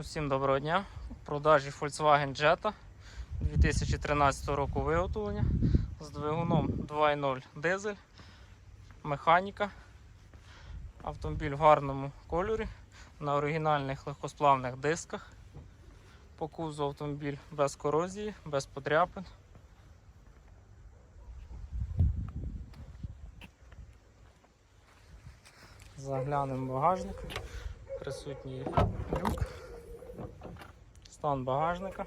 Усім доброго дня. У продажі Volkswagen Jetta 2013 року виготовлення з двигуном 2.0 дизель, механіка. Автомобіль в гарному кольорі на оригінальних легкосплавних дисках. По кузову автомобіль без корозії, без подряпин. Заглянемо в багажник. Присутній люк. Стан багажника.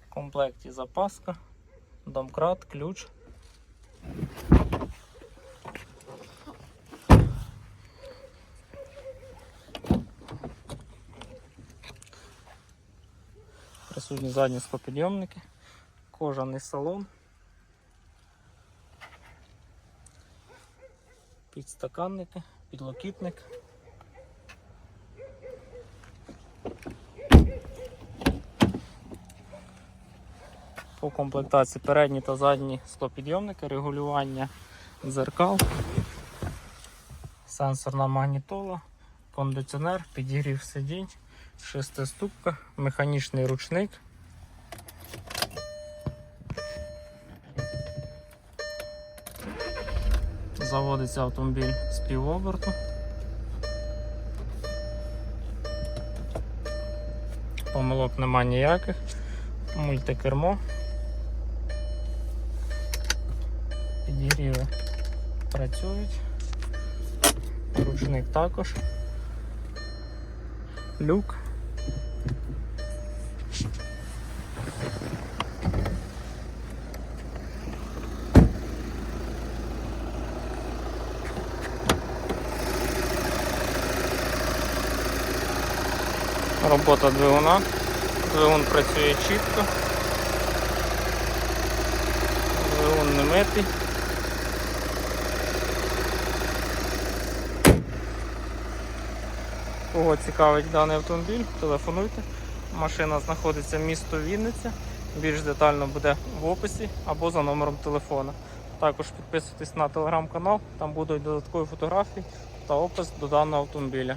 В комплекті запаска, домкрат, ключ. Присутні задні склопідйомники, кожаний салон. Підстаканники, підлокітник. По комплектації передні та задні склопідйомники, регулювання дзеркал, сенсорна магнітола, кондиціонер, підігрів сидінь, шестиступка, механічний ручник. Заводиться автомобіль з півоберту. Помилок нема ніяких. Мультикермо. Підігріви працюють. Ручник також. Люк. Робота двигуна. Двигун працює чітко. Двигун не митий. Кого цікавить даний автомобіль, телефонуйте. Машина знаходиться в місто Вінниця. Більш детально буде в описі або за номером телефона. Також підписуйтесь на телеграм-канал, там будуть додаткові фотографії та опис до даного автомобіля.